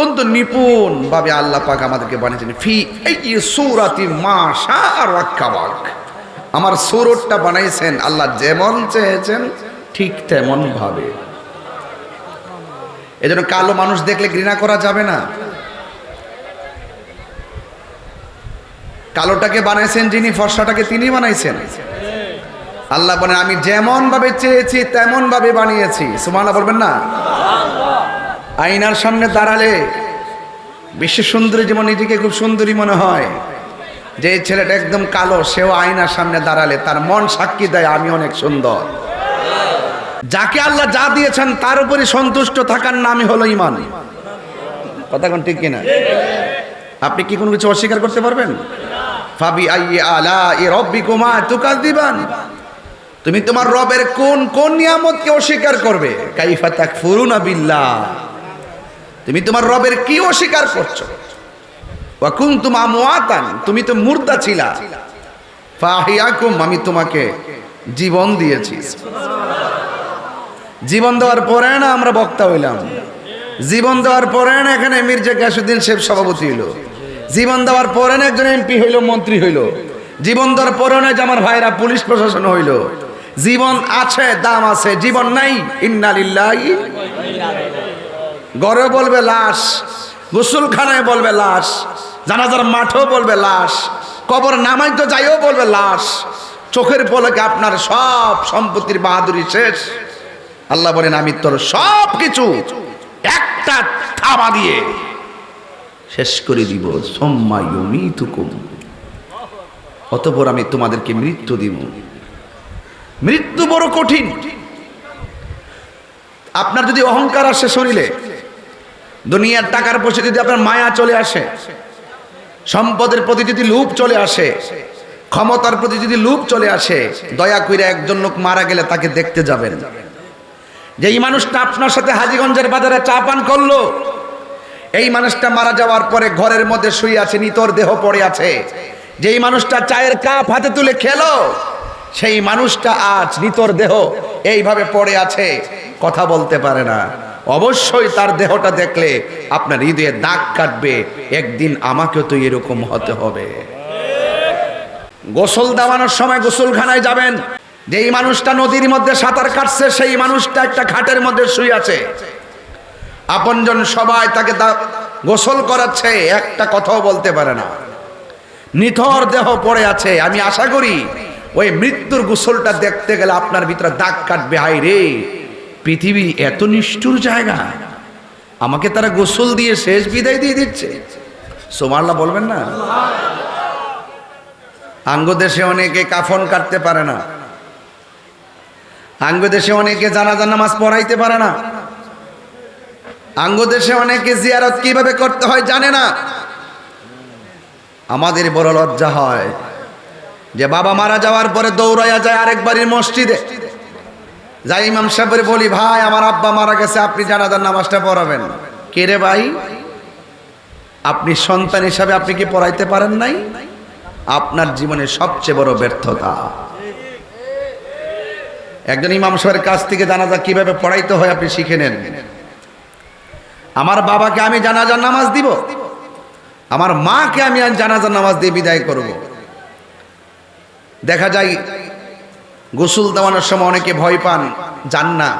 অত্যন্ত নিপুণ ভাবে আল্লাহ পাক আমাদেরকে বানিয়েছেন। ফি এই সুরাতি মাশা আর ওয়াক্কাবাক আমার সুরতটা বানাইছেন, আল্লাহ যেমন চেয়েছেন, ঠিক তেমন ভাবে। এজন্য কালো মানুষ দেখলে ঘৃণা করা যাবে না। কালোটাকে বানাইছেন যিনি, ফর্সাটাকে তিনি বানাইছেন। আল্লাহ বলেন, আমি যেমন ভাবে চেয়েছি, তেমন ভাবে বানিয়েছি। সুমানা বলবেন না? আয়নার সামনে দাঁড়ালে বিশ্ব সুন্দরী যেমন নিজেকে খুব সুন্দরী মনে হয়। যে ছেলেটা একদম কালো, সেও আয়নার সামনে দাঁড়ালে তার মন সাক্ষী দেয়, আমি অনেক সুন্দর। যাকে আল্লাহ যা দিয়েছেন, তার উপরে সন্তুষ্ট থাকার নামই হলো ইমান কথা কোন ঠিক কিনা? আপনি কি কোনো কিছু অস্বীকার করতে পারবেন? ফাবি আই আলা এ রব্বি কুমা তুকাল দিবান তুমি তোমার রবের কোন কোন নিয়ামতকে অস্বীকার করবে? কাইফা তাক ফুরুনা বিল্লাহ। তুমি তোমার রবের কি অস্বীকার করছ? ওয়াকুন তুমা মুআতান তুমি তো মুর্দা ছিলা। ফাহিয়াকুম, আমি তোমাকে জীবন দিয়েছি। জীবন দেওয়ার পরে না আমরা বক্তা হইলাম। জীবন দেওয়ার পরে না এখানে মির্জা গ্যাসুদ্দিন শেখ সভাপতি হইল। জীবন দেওয়ার পরে না একজন এমপি হইল, মন্ত্রী হইল। জীবন দেওয়ার পরে না যে আমার ভাইরা পুলিশ প্রশাসন হইল। জীবন আছে, দাম আছে, জীবন নাই। ইন্নালিল্লাহি গড়ে বলবে লাশ, গোসলখানায় বলবে লাশ, জানাজার মাঠেও বলবে লাশ, কবর নামাই তো যাইও বলবে লাশ, চোখের পলকে আপনার সব সম্পত্তির বাহাদুরি শেষ। আল্লাহ বলেন, আমি তোর সব কিছু একটা থাবা দিয়ে শেষ করে দিব। অতপর আমি তোমাদেরকে মৃত্যু দিব। মৃত্যু বড় কঠিন। আপনার যদি অহংকার আসে শরীরে দুনিয়ার টাকার পয়সা যদি আপনার মায়া চলে আসে, সম্পদের প্রতি যদি লুপ চলে আসে, ক্ষমতার প্রতি যদি লুপ চলে আসে, দয়া করে একজন লোক মারা গেলে তাকে দেখতে যাবেন। যে এই মানুষটা আপনার সাথে হাজিগঞ্জের বাজারে চা পান করল, এই মানুষটা মারা যাওয়ার পরে ঘরের মধ্যে শুয়ে আছে, নিতর দেহ পড়ে আছে। যেই মানুষটা চায়ের কাপ হাতে তুলে খেলো, সেই মানুষটা আজ নিতর দেহ এইভাবে পড়ে আছে, কথা বলতে পারে না। অবশ্যই তার দেহটা দেখলে আপনার হৃদয়ে দাগ কাটবে। একদিন আমাকেও তো এরকম হতে হবে। গোসল দেওয়ানোর সময় গোসলখানায় যাবেন। যেই মানুষটা নদীর মধ্যে সাঁতার কাটছে, সেই মানুষটা একটা ঘাটের মধ্যে শুয়ে আছে। আপনজন সবাই তাকে গোসল করাচ্ছে, একটা কথাও বলতে পারে না। নিথর দেহ পড়ে আছে। আমি আশা করি ওই মৃত্যুর গোসলটা দেখতে গেলে আপনার ভিতরে দাগ কাটবে। হাই রে! পৃথিবী এত নিষ্ঠুর জায়গা। আমাকে তারা গোসল দিয়ে শেষ বিদায় দিয়ে দিচ্ছে। সোমাল্লা বলবেন না? আঙ্গ দেশে অনেকে কাফন কাটতে পারে না। আঙ্গ দেশে অনেকে জানাজা নামাজ পড়াইতে পারে না। আঙ্গ দেশে অনেকে জিয়ারত কীভাবে করতে হয় জানে না। আমাদের বড় লজ্জা হয় যে বাবা মারা যাওয়ার পরে দৌড়াইয়া যায় আরেক বাড়ির মসজিদে। যাই ইমাম সাহেবের বলি ভাই, আমার আব্বা মারা গেছে, আপনি জানাজার নামাজটা পড়াবেন। কে রে ভাই? আপনি সন্তান হিসাবে আপনি কি পড়াইতে পারেন নাই? আপনার জীবনের সবচেয়ে বড় ব্যর্থতা। একজন ইমাম সাহেবের কাছ থেকে জানাজা কীভাবে পড়াইতে হয় আপনি শিখে নেন। আমার বাবাকে আমি জানাজার নামাজ দিব। আমার মাকে আমি জানাজার নামাজ দিয়ে বিদায় করব। দেখা যায় গোসল দেওয়ানোর সময় অনেকে ভয় পান যান না।